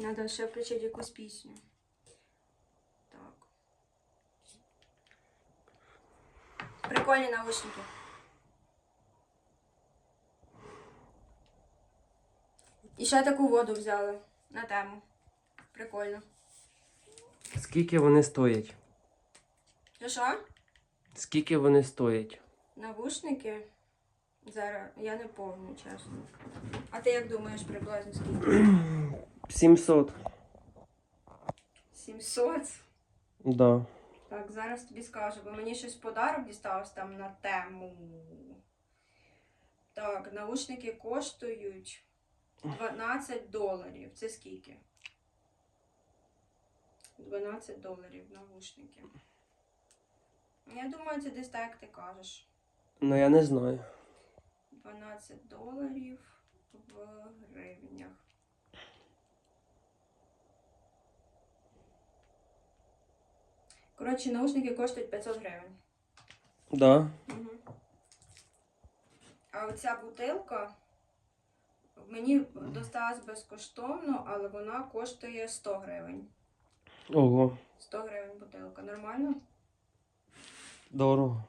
Надо ще включити якусь пісню. Так. Прикольні наушники. І ще таку воду взяли на тему. Прикольно. Скільки вони стоять? Що що? Скільки вони стоять? Навушники? Зараз я не помню, чесно. А ти як думаєш приблизно скільки? 700. 700? Да. Так, зараз тобі скажу, бо мені щось подарок дісталось там на тему. Так, наушники коштують 12 доларів. Це скільки? 12 доларів наушники. Я думаю, це десь так, як ти кажеш. Ну я не знаю. 12 доларів в гривнях. Коротше, наушники коштують 500 гривень. Да. Угу. А оця бутилка мені досталась безкоштовно, але вона коштує 100 гривень. Ого. 100 гривень бутилка. Нормально? Дорого.